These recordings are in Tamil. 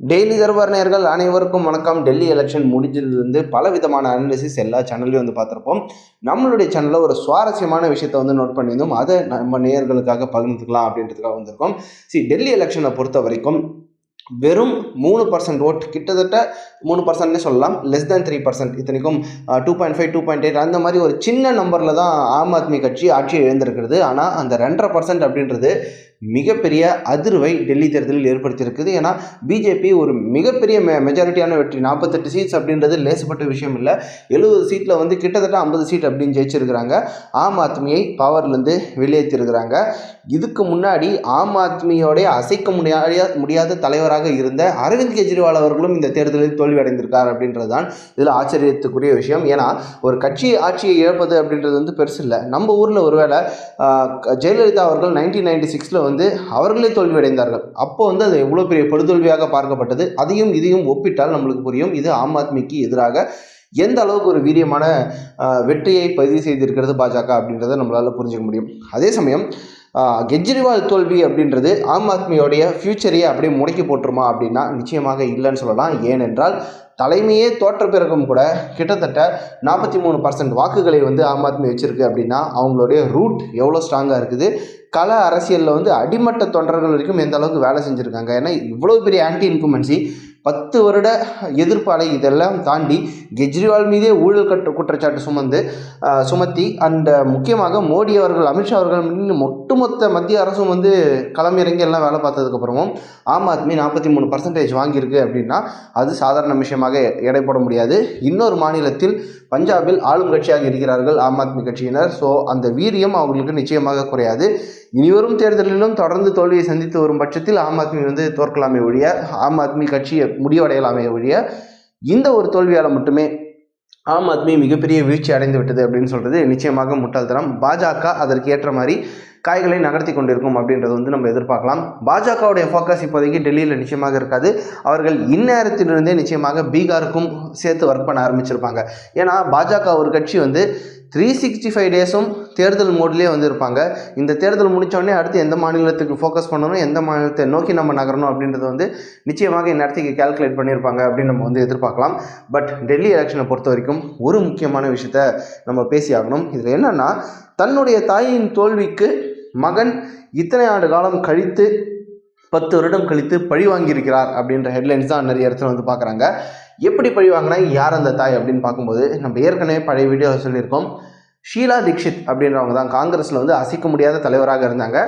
டெய்லி தர்பார் நேர்கள் அனைவருக்கும் வணக்கம். டெல்லி எலெக்ஷன் முடிஞ்சதுலேருந்து பல விதமான அனாலிசிஸ் எல்லா சேனல்லையும் வந்து பார்த்துருப்போம். நம்மளுடைய சேனலில் ஒரு சுவாரஸ்யமான விஷயத்தை வந்து நோட் பண்ணியிருந்தோம். அதை நம்ம நேயர்களுக்காக பகிர்ந்துக்கலாம் அப்படின்றதுக்காக வந்திருக்கோம். சி டெல்லி எலெக்ஷனை பொறுத்த வரைக்கும் வெறும் மூணு பர்சன்ட் ஓட் கிட்டத்தட்ட மூணு பர்சன்ட்னே சொல்லலாம். லெஸ் தேன் த்ரீ பர்சன்ட் இத்தனைக்கும் two point five two point eight அந்த மாதிரி ஒரு சின்ன நம்பரில் தான் ஆம் ஆத்மி கட்சி ஆட்சியை எழுந்திருக்கிறது ஆனால் அந்த ரெண்டரை பர்சன்ட் அப்படின்றது மிகப்பெரிய அதிர்வை டெல்லி தேர்தலில் ஏற்படுத்தியிருக்குது. ஏன்னா பிஜேபி ஒரு மிகப்பெரிய மெ மெஜாரிட்டியான வெற்றி நாற்பத்தெட்டு சீட்ஸ் அப்படின்றது லேசப்பட்ட விஷயம் இல்லை. எழுபது சீட்டில் வந்து கிட்டத்தட்ட ஐம்பது சீட் அப்படின்னு ஜெயிச்சிருக்கிறாங்க. ஆம் ஆத்மியை பவர்லேருந்து வெளியேற்றிருக்கிறாங்க. இதுக்கு முன்னாடி ஆம் ஆத்மியோடைய அசைக்க முடியாத முடியாத தலைவராக இருந்த அரவிந்த் கெஜ்ரிவால் அவர்களும் இந்த தேர்தலில் தோல்வி அடைந்திருக்கார் அப்படின்றது தான் இதில் ஆச்சரியத்துக்குரிய விஷயம். ஏன்னா ஒரு கட்சி ஆட்சியை இழப்பது அப்படின்றது வந்து பெருசு இல்லை. நம்ம ஊரில் ஒருவேளை ஜெயலலிதா அவர்கள் நைன்டீன் நைன்டி சிக்ஸில் வந்து அவர்களே தோல்வியடைந்தார்கள். அப்போ வந்து அது எவ்வளோ பெரிய படுதோல்வியாக பார்க்கப்பட்டது? அதையும் இதையும் ஒப்பிட்டால் நம்மளுக்கு புரியும். இது ஆம் ஆத்மிக்கு எதிராக எந்த அளவுக்கு ஒரு வீரியமான வெற்றியை பதிவு செய்திருக்கிறது பாஜக அப்படின்றத நம்மளால் புரிஞ்சுக்க முடியும். அதே சமயம் கெஜ்ரிவால் தோல்வி அப்படின்றது ஆம் ஆத்மியோடைய ஃப்யூச்சரையே அப்படியே முடக்கி போட்டுருமா அப்படின்னா நிச்சயமாக இல்லைன்னு சொல்லலாம். ஏனென்றால் தலைமையே தோற்ற பிறகும் கூட கிட்டத்தட்ட நாற்பத்தி மூணு பர்சன்ட் வாக்குகளை வந்து ஆம் ஆத்மி வச்சுருக்கு அப்படின்னா அவங்களுடைய ரூட் எவ்வளோ ஸ்ட்ராங்காக இருக்குது? கல அரசியலில் வந்து அடிமட்ட தொண்டர்கள் வரைக்கும் எந்த அளவுக்கு வேலை செஞ்சுருக்காங்க? ஏன்னா இவ்வளோ பெரிய ஆன்டி இன்குமென்சி பத்து வருட எதிர்ப்பாலை இதெல்லாம் தாண்டி கெஜ்ரிவால் மீதே ஊழல் கட்டு குற்றச்சாட்டு சுமந்து சுமத்தி அந்த முக்கியமாக மோடி அவர்கள் அமித்ஷா அவர்கள் ஒட்டுமொத்த மத்திய அரசும் வந்து களமிறங்கி எல்லாம் வேலை பார்த்ததுக்கப்புறமும் ஆம் ஆத்மி நாற்பத்தி மூணு பர்சன்டேஜ் வாங்கியிருக்கு அப்படின்னா அது சாதாரண விஷயமாக எடை போட முடியாது. இன்னொரு மாநிலத்தில் பஞ்சாபில் ஆளும் கட்சியாக இருக்கிறார்கள் ஆம் ஆத்மி கட்சியினர். ஸோ அந்த வீரியம் அவங்களுக்கு நிச்சயமாக குறையாது. இனிவரும் தேர்தலிலும் தொடர்ந்து தோல்வியை சந்தித்து வரும் பட்சத்தில் ஆம் ஆத்மி வந்து தோற்கலாமே ஒழிய ஆம் ஆத்மி கட்சியை முடிவடையலாமே ஒழிய இந்த ஒரு தோல்வியால் மட்டுமே ஆம் ஆத்மி மிகப்பெரிய வீழ்ச்சி அடைந்து விட்டது அப்படின்னு சொல்கிறது நிச்சயமாக முட்டாள்தனம். பாஜக அதற்கு ஏற்ற மாதிரி காய்களை நகர்த்தி கொண்டிருக்கும் அப்படின்றது வந்து நம்ம எதிர்பார்க்கலாம். பாஜகவுடைய ஃபோக்கஸ் இப்போதைக்கு டெல்லியில் நிச்சயமாக இருக்காது. அவர்கள் இந்நேரத்திலிருந்தே நிச்சயமாக பீகாருக்கும் சேர்த்து ஒர்க் பண்ண ஆரம்பிச்சிருப்பாங்க. ஏன்னா பாஜக ஒரு கட்சி வந்து த்ரீ சிக்ஸ்டி ஃபைவ் டேஸும் தேர்தல் மோட்லேயே வந்து இருப்பாங்க இந்த தேர்தல் முடித்தோடனே அடுத்து எந்த மாநிலத்துக்கு ஃபோக்கஸ் பண்ணணும் எந்த மாநிலத்தை நோக்கி நம்ம நகரணும் அப்படின்றது வந்து நிச்சயமாக இந்நேரத்துக்கு கால்குலேட் பண்ணியிருப்பாங்க அப்படின்னு நம்ம வந்து எதிர்பார்க்கலாம். பட் டெல்லி எலெக்ஷனை பொறுத்த வரைக்கும் ஒரு முக்கியமான விஷயத்த நம்ம பேசி ஆகணும். இதில் என்னென்னா தன்னுடைய தாயின் தோல்விக்கு மகன் இத்தனை ஆண்டு காலம் கழித்து பத்து வருடம் கழித்து பழி வாங்கியிருக்கிறார் அப்படின்ற ஹெட்லைன்ஸ் தான் நிறைய இடத்துல வந்து பார்க்குறாங்க. எப்படி பழி வாங்கினா யார் அந்த தாய் அப்படின்னு பார்க்கும்போது நம்ம ஏற்கனவே பழைய வீடியோவில் சொல்லியிருக்கோம். ஷீலா தீக்ஷித் அப்படின்றவங்க தான் காங்கிரஸில் வந்து அசைக்க முடியாத தலைவராக இருந்தாங்க.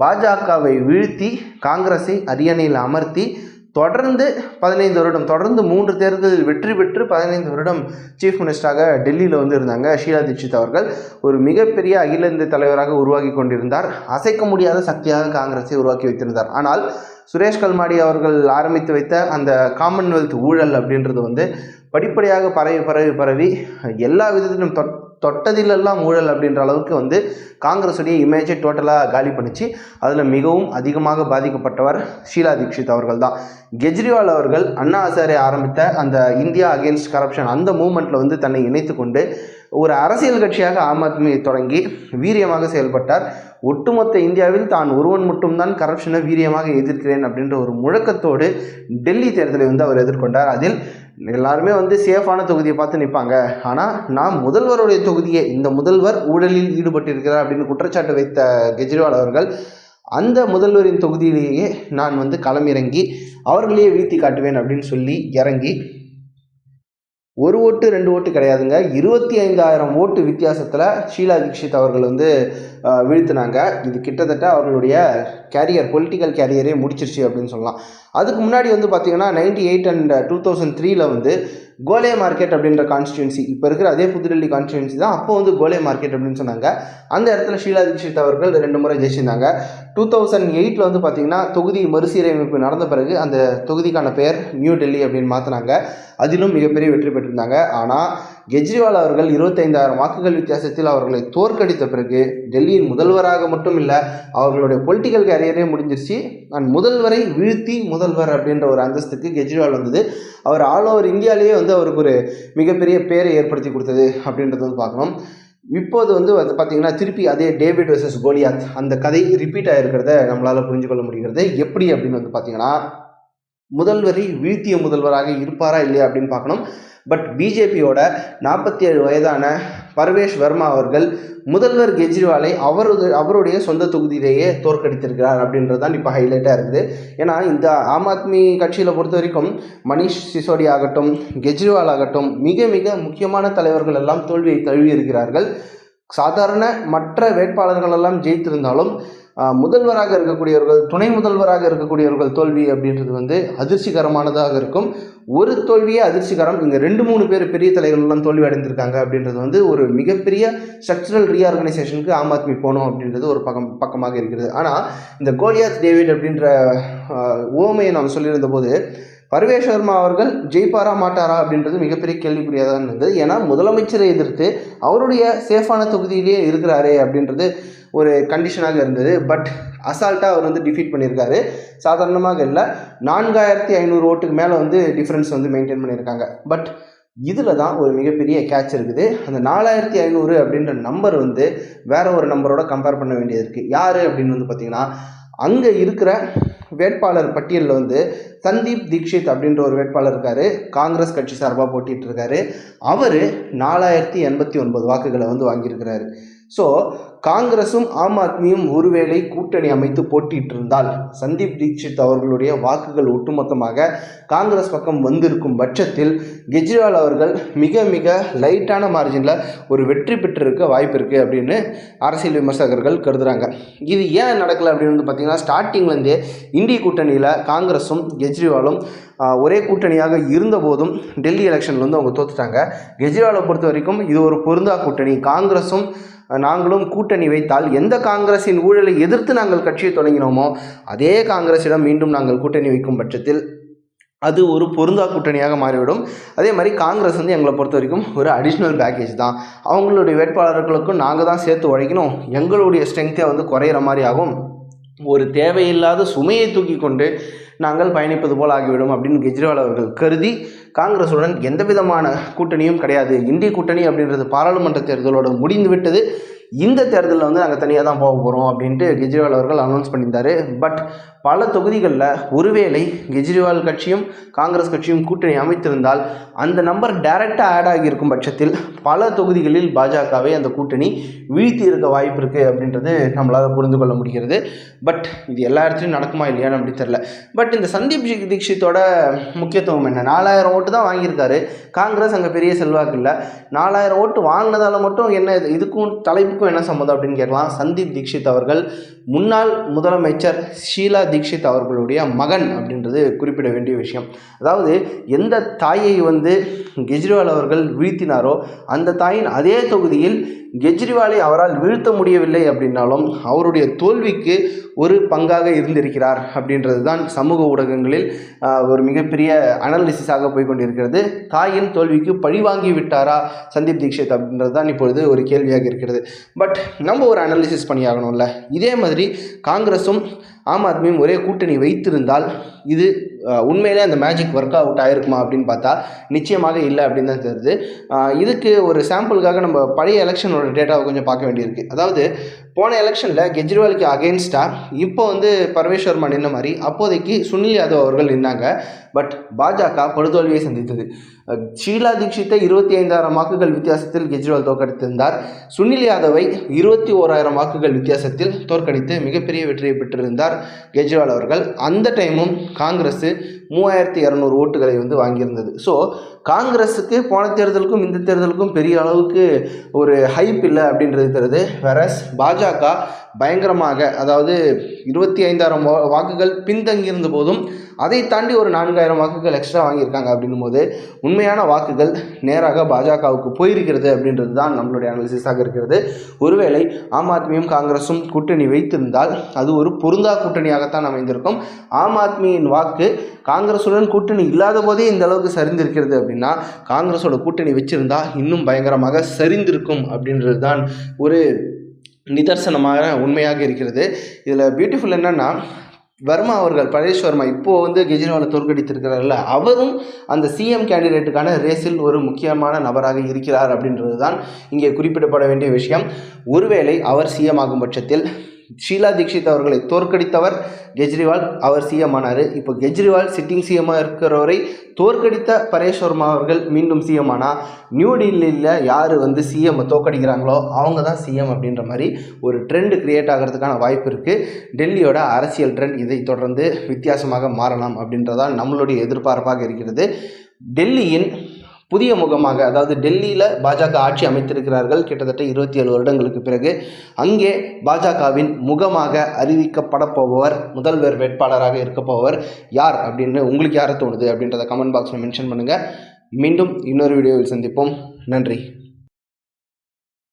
பாஜகவை வீழ்த்தி காங்கிரஸை அரியணையில் அமர்த்தி தொடர்ந்து பதினைந்து வருடம் தொடர்ந்து மூன்று தேர்தலில் வெற்றி பெற்று பதினைந்து வருடம் சீஃப் மினிஸ்டராக டெல்லியில் வந்து இருந்தாங்க ஷீலா தீட்சித் அவர்கள். ஒரு மிகப்பெரிய அகில இந்திய தலைவராக உருவாக்கி கொண்டிருந்தார். அசைக்க முடியாத சக்தியாக காங்கிரஸை உருவாக்கி வைத்திருந்தார். ஆனால் சுரேஷ் கல்மாடி அவர்கள் ஆரம்பித்து வைத்த அந்த காமன்வெல்த் ஊழல் அப்படின்றது வந்து படிப்படியாக பரவி பரவி பரவி எல்லா விதத்திலும் தொட் தொட்டதிலெல்லாம் ஊழல் அப்படின்ற அளவுக்கு வந்து காங்கிரஸுடைய இமேஜை டோட்டலாக காலி பண்ணிச்சு. அதில் மிகவும் அதிகமாக பாதிக்கப்பட்டவர் ஷீலா தீக்ஷித் அவர்கள் தான் கெஜ்ரிவால் அவர்கள் அண்ணா ஹசாரே ஆரம்பித்த அந்த இந்தியா அகேன்ஸ்ட் கரப்ஷன் அந்த மூமெண்ட்டில் வந்து தன்னை இணைத்து கொண்டு ஒரு அரசியல் கட்சியாக ஆம் ஆத்மி தொடங்கி வீரியமாக செயல்பட்டார். ஒட்டுமொத்த இந்தியாவில் தான் ஒருவன் மட்டும்தான் கரப்ஷனை வீரியமாக எதிர்க்கிறேன் அப்படின்ற ஒரு முழக்கத்தோடு டெல்லி தேர்தலை வந்து அவர் எதிர்கொண்டார். அதில் எல்லாருமே வந்து சேஃபான தொகுதியை பார்த்து நிற்பாங்க. ஆனால் நான் முதல்வருடைய தொகுதியை இந்த முதல்வர் ஊழலில் ஈடுபட்டிருக்கிறார் அப்படின்னு குற்றச்சாட்டு வைத்த கெஜ்ரிவால் அவர்கள் அந்த முதல்வரின் தொகுதியிலேயே நான் வந்து களமிறங்கி அவர்களையே வீழ்த்தி காட்டுவேன் அப்படின்னு சொல்லி இறங்கி ஒரு ஓட்டு ரெண்டு ஓட்டு கிடையாதுங்க. இருபத்தி ஐந்தாயிரம் ஓட்டு வித்தியாசத்தில் ஷீலா தீக்ஷித் அவர்கள் வந்து வீழ்த்தினாங்க. இது கிட்டத்தட்ட அவர்களுடைய கேரியர் பொலிட்டிக்கல் கேரியரே முடிச்சிருச்சு அப்படின்னு சொல்லலாம். அதுக்கு முன்னாடி வந்து பார்த்தீங்கன்னா ninety eight and two thousand த்ரீல வந்து கோலே மார்க்கெட் அப்படின்ற கான்ஸ்டியூன்சி இப்போ இருக்கிற அதே புதுடெல்லி கான்ஸ்டியூன்சி தான் அப்போ வந்து கோலே மார்க்கெட் அப்படின்னு சொன்னாங்க. அந்த இடத்துல ஷீலா தீட்சித் அவர்கள் ரெண்டு முறை ஜெயிச்சிருந்தாங்க. டூ தௌசண்ட் எயிட்டில் வந்து பார்த்தீங்கன்னா தொகுதி மறுசீரமைப்பு நடந்த பிறகு அந்த தொகுதிக்கான பெயர் நியூ டெல்லி அப்படின்னு மாற்றினாங்க அதிலும் மிகப்பெரிய வெற்றி பெற்றிருந்தாங்க. ஆனால் கெஜ்ரிவால் அவர்கள் இருபத்தைந்தாயிரம் வாக்குகள் வித்தியாசத்தில் அவர்களை தோற்கடித்த பிறகு டெல்லியின் முதல்வராக மட்டும் இல்லை அவர்களுடைய பொலிட்டிக்கல் கேரியரே முடிஞ்சிருச்சு. நான் முதல்வரை வீழ்த்தி முதல்வர் அப்படின்ற ஒரு அந்தஸ்துக்கு கெஜ்ரிவால் வந்தது. அவர் ஆல் ஓவர் இந்தியாவிலேயே வந்து அவருக்கு ஒரு மிகப்பெரிய பேரை ஏற்படுத்தி கொடுத்தது அப்படின்றத வந்து பார்க்கணும். இப்போது வந்து அது பார்த்தீங்கன்னா திருப்பி அதே டேவிட் வர்சஸ் கோலியாத் அந்த கதை ரிப்பீட் ஆகிருக்கிறத நம்மளால் புரிஞ்சு கொள்ள முடிகிறது. எப்படி அப்படின்னு வந்து பார்த்தீங்கன்னா முதல்வரை வீழ்த்திய முதல்வராக இருப்பாரா இல்லையா அப்படின்னு பார்க்கணும். பட் பிஜேபியோட நாற்பத்தி ஏழு வயதான பர்வேஷ் வர்மா அவர்கள் முதல்வர் கெஜ்ரிவாலை அவரது அவருடைய சொந்த தொகுதியிலேயே தோற்கடித்திருக்கிறார் அப்படின்றது தான் இப்போ ஹைலைட்டாக இருக்குது. ஏன்னா இந்த ஆம் ஆத்மி கட்சியில் பொறுத்த வரைக்கும் மணிஷ் சிசோடி ஆகட்டும் கெஜ்ரிவால் ஆகட்டும் மிக மிக முக்கியமான தலைவர்கள் எல்லாம் தோல்வியை தழுவி இருக்கிறார்கள் சாதாரண மற்ற வேட்பாளர்கள் எல்லாம் ஜெயித்திருந்தாலும் முதல்வராக இருக்கக்கூடியவர்கள் துணை முதல்வராக இருக்கக்கூடியவர்கள் தோல்வி அப்படின்றது வந்து அதிர்ச்சிகரமானதாக இருக்கும். ஒரு தோல்வியே அதிர்ச்சிகரம். இங்கே ரெண்டு மூணு பேர் பெரிய தலைகள்லாம் தோல்வி அடைந்திருக்காங்க அப்படின்றது வந்து ஒரு மிகப்பெரிய ஸ்ட்ரக்சரல் ரீஆர்கனைசேஷனுக்கு ஆம் ஆத்மி போகணும் அப்படின்றது ஒரு பக்கம் பக்கமாக இருக்கிறது. ஆனால் இந்த கோலியாத் டேவிட் அப்படின்ற ஓமையை உவமையை நாம் சொல்லியிருந்த போது பர்வேஷ் அவர்கள் ஜெயிப்பாரா மாட்டாரா அப்படின்றது மிகப்பெரிய கேள்விக்குரியதாக தான் இருந்தது. ஏன்னா முதலமைச்சரை எதிர்த்து அவருடைய சேஃபான தொகுதியிலேயே இருக்கிறாரே அப்படின்றது ஒரு கண்டிஷனாக இருந்தது. பட் அசால்ட்டாக அவர் வந்து டிஃபீட் பண்ணியிருக்காரு. சாதாரணமாக இல்லை. நான்காயிரத்தி ஐநூறு ஓட்டுக்கு மேலே வந்து டிஃப்ரென்ஸ் வந்து மெயின்டைன் பண்ணியிருக்காங்க. பட் இதில் தான் ஒரு மிகப்பெரிய கேட்ச் இருக்குது. அந்த நாலாயிரத்தி ஐநூறு அப்படின்ற நம்பர் வந்து வேற ஒரு நம்பரோட கம்பேர் பண்ண வேண்டியது இருக்குது யார் அப்படின்னு வந்து பார்த்தீங்கன்னா அங்கே இருக்கிற வேட்பாளர் பட்டியலில் வந்து சந்தீப் தீக்ஷித் அப்படின்ற ஒரு வேட்பாளர் இருக்காரு. காங்கிரஸ் கட்சி சார்பாக போட்டிகிட்டு இருக்காரு. அவர் நாலாயிரத்தி எண்பத்தி ஒன்பது வாக்குகளை வந்து வாங்கியிருக்கிறாரு. ஸோ காங்கிரஸும் ஆம் ஆத்மியும் ஒருவேளை கூட்டணி அமைத்து போட்டிட்டு இருந்தால் சந்தீப் தீக்ஷித் அவர்களுடைய வாக்குகள் ஒட்டுமொத்தமாக காங்கிரஸ் பக்கம் வந்திருக்கும் பட்சத்தில் கெஜ்ரிவால் அவர்கள் மிக மிக லைட்டான மார்ஜினில் ஒரு வெற்றி பெற்றிருக்க வாய்ப்பு இருக்குது அப்படின்னு அரசியல் விமர்சகர்கள் கருதுகிறாங்க இது ஏன் நடக்கலை அப்படின்னு வந்து பார்த்தீங்கன்னா ஸ்டார்டிங்லேருந்தே இந்திய கூட்டணியில் காங்கிரஸும் கெஜ்ரிவாலும் ஒரே கூட்டணியாக இருந்தபோதும் டெல்லி எலெக்ஷனில் வந்து அவங்க தோத்துட்டாங்க. கெஜ்ரிவாலை பொறுத்த வரைக்கும் இது ஒரு பொருந்தா கூட்டணி. காங்கிரஸும் நாங்களும் கூட்டணி வைத்தால் எந்த காங்கிரஸின் ஊழலை எதிர்த்து நாங்கள் கட்சியை தொடங்கினோமோ அதே காங்கிரஸிடம் மீண்டும் நாங்கள் கூட்டணி வைக்கும் பட்சத்தில் அது ஒரு பொருந்தா கூட்டணியாக மாறிவிடும். அதே மாதிரி காங்கிரஸ் வந்து எங்களை பொறுத்த வரைக்கும் ஒரு அடிஷ்னல் பேக்கேஜ் தான். அவங்களுடைய வேட்பாளர்களுக்கும் நாங்கள் தான் சேர்த்து உழைக்கணும். எங்களுடைய ஸ்ட்ரென்த்தே வந்து குறையிற மாதிரி ஆகும். ஒரு தேவையில்லாத சுமையை தூக்கி கொண்டு நாங்கள் பயணிப்பது போல் ஆகிவிடும் அப்படின்னு கெஜ்ரிவால் அவர்கள் கருதி காங்கிரஸுடன் எந்த விதமான கூட்டணியும் கிடையாது. இந்திய கூட்டணி அப்படின்றது பாராளுமன்ற தேர்தலோட முடிந்து விட்டது. இந்த தேர்தலில் வந்து நாங்கள் தனியாக தான் போக போகிறோம் அப்படின்ட்டு கெஜ்ரிவால் அவர்கள் அனௌன்ஸ் பண்ணியிருந்தார். பட் பல தொகுதிகளில் ஒருவேளை கெஜ்ரிவால் கட்சியும் காங்கிரஸ் கட்சியும் கூட்டணி அமைத்திருந்தால் அந்த நம்பர் டைரெக்டாக ஆட் ஆகியிருக்கும் பட்சத்தில் பல தொகுதிகளில் பாஜகவை அந்த கூட்டணி வீழ்த்தி இருக்க வாய்ப்பு இருக்குது அப்படின்றது நம்மளால் புரிந்து கொள்ள முடிகிறது. பட் இது எல்லா இடத்துலையும் நடக்குமா இல்லையான்னு அப்படி தெரில பட் இந்த சந்தீப் தீக்ஷித்தோட முக்கியத்துவம் என்ன? நாலாயிரம் ஓட்டு தான் வாங்கியிருக்காரு. காங்கிரஸ் அங்கே பெரிய செல்வாக்கு இல்லை. நாலாயிரம் ஓட்டு வாங்கினதால மட்டும் என்ன இது- இதுக்கும் தலைப்புக்கும் என்ன சம்மந்தம் அப்படின்னு கேட்கலாம். சந்தீப் தீக்ஷித் அவர்கள் முன்னாள் முதலமைச்சர் ஷீலா தீக்ஷித் அவர்களுடைய மகன் அப்படின்றது குறிப்பிட வேண்டிய விஷயம். அதாவது எந்த தாயை வந்து கெஜ்ரிவால் அவர்கள் வீழ்த்தினாரோ அந்த தாயின் அதே தொகுதியில் கெஜ்ரிவாலை அவரால் வீழ்த்த முடியவில்லை அப்படின்னாலும் அவருடைய தோல்விக்கு ஒரு பங்காக இருந்திருக்கிறார் அப்படின்றது தான் சமூக ஊடகங்களில் ஒரு மிகப்பெரிய அனாலிசிஸாக போய்கொண்டிருக்கிறது. தாயின் தோல்விக்கு பழிவாங்கி விட்டாரா சந்தீப் தீக்ஷித் அப்படின்றது தான் இப்பொழுது ஒரு கேள்வியாக இருக்கிறது. பட் நம்ம ஒரு அனாலிசிஸ் பண்ணியாகணும்ல. இதே மாதிரி காங்கிரஸும் ஆம் ஆத்மியும் ஒரே கூட்டணி வைத்திருந்தால் இது உண்மையிலே அந்த மேஜிக் ஒர்க் அவுட் ஆயிருக்குமா அப்படின்னு பார்த்தா நிச்சயமாக இல்லை அப்படின்னு தான் தெரியுது. இதுக்கு ஒரு சாம்பிளுக்காக நம்ம பழைய எலெக்ஷனோட டேட்டாவை கொஞ்சம் பார்க்க வேண்டியிருக்கு. அதாவது போன எலெக்ஷனில் கெஜ்ரிவாலுக்கு அகேன்ஸ்டாக இப்போ வந்து பரமேஷ் வர்மா நின்ன மாதிரி அப்போதைக்கு சுனில் யாதவ் அவர்கள் நின்னாங்க. பட் பாஜக படுதோல்வியை சந்தித்தது. ஷீலா தீட்சித்தை இருபத்தி ஐந்தாயிரம் வாக்குகள் வித்தியாசத்தில் கெஜ்ரிவால் தோற்கடித்திருந்தார். சுனில் யாதவை இருபத்தி ஓராயிரம் வாக்குகள் வித்தியாசத்தில் தோற்கடித்து மிகப்பெரிய வெற்றியை பெற்றிருந்தார் கெஜ்ரிவால் அவர்கள். அந்த டைமும் காங்கிரஸ் மூவாயிரத்தி இரநூறு ஓட்டுகளை வந்து வாங்கியிருந்தது. ஸோ காங்கிரஸுக்கு போன தேர்தலுக்கும் இந்த தேர்தலுக்கும் பெரிய அளவுக்கு ஒரு ஹைப் இல்லை அப்படின்றது தெரியுது. வெரஸ் பாஜக பயங்கரமாக அதாவது இருபத்தி ஐந்தாயிரம் வாக்குகள் பின்தங்கியிருந்த போதும் அதை தாண்டி ஒரு நான்காயிரம் வாக்குகள் எக்ஸ்ட்ரா வாங்கியிருக்காங்க அப்படின்னும் போது உண்மையான வாக்குகள் நேராக பாஜகவுக்கு போயிருக்கிறது அப்படின்றது தான் நம்மளுடைய அனாலிசிஸாக இருக்கிறது. ஒருவேளை ஆம் ஆத்மியும் காங்கிரஸும் கூட்டணி வைத்திருந்தால் அது ஒரு பொருந்தா கூட்டணியாகத்தான் அமைந்திருக்கும். ஆம் ஆத்மியின் வாக்கு காங்கிரஸுடன் கூட்டணி இல்லாத போதே இந்த அளவுக்கு சரிந்திருக்கிறது அப்படின்னா காங்கிரஸோட கூட்டணி வச்சிருந்தா இன்னும் பயங்கரமாக சரிந்திருக்கும் அப்படின்றது தான் ஒரு நிதர்சனமாக உண்மையாக இருக்கிறது. இதில் பியூட்டிஃபுல் என்னென்னா வர்மா அவர்கள் பரேஷ் வர்மா இப்போது வந்து கெஜ்ரிவாலை தோற்கடித்திருக்கிறார்ல அவரும் அந்த சிஎம் கேண்டிடேட்டுக்கான ரேஸில் ஒரு முக்கியமான நபராக இருக்கிறார் அப்படின்றது தான் இங்கே குறிப்பிடப்பட வேண்டிய விஷயம். ஒருவேளை அவர் சிஎம் ஆகும் பட்சத்தில் ஷீலா தீக்ஷித் அவர்களை தோற்கடித்தவர் கெஜ்ரிவால். அவர் சிஎம் ஆனார். இப்போ கெஜ்ரிவால் சிட்டிங் சிஎம்மாக இருக்கிறவரை தோற்கடித்த பரேஷ் வர்மா அவர்கள் மீண்டும் சிஎம் ஆனால் நியூ டெல்லியில் யார் வந்து சிஎம் தோற்கடிக்கிறாங்களோ அவங்க தான் சிஎம் அப்படின்ற மாதிரி ஒரு ட்ரெண்ட் கிரியேட் ஆகிறதுக்கான வாய்ப்பு இருக்குது டெல்லியோட அரசியல் ட்ரெண்ட் இதை தொடர்ந்து வித்தியாசமாக மாறலாம் அப்படின்றதால் நம்மளுடைய எதிர்பார்ப்பாக இருக்கிறது. டெல்லியின் புதிய முகமாக அதாவது டெல்லியில் பாஜக ஆட்சி அமைத்திருக்கிறார்கள் கிட்டத்தட்ட இருபத்தி ஏழு வருடங்களுக்கு பிறகு அங்கே பாஜகவின் முகமாக அறிவிக்கப்பட போபவர் முதல்வர் வேட்பாளராக இருக்க போபவர் யார் அப்படின்னு உங்களுக்கு யாரை தோணுது அப்படின்றத கமெண்ட் பாக்ஸில் மென்ஷன் பண்ணுங்கள் மீண்டும் இன்னொரு வீடியோவில் சந்திப்போம். நன்றி.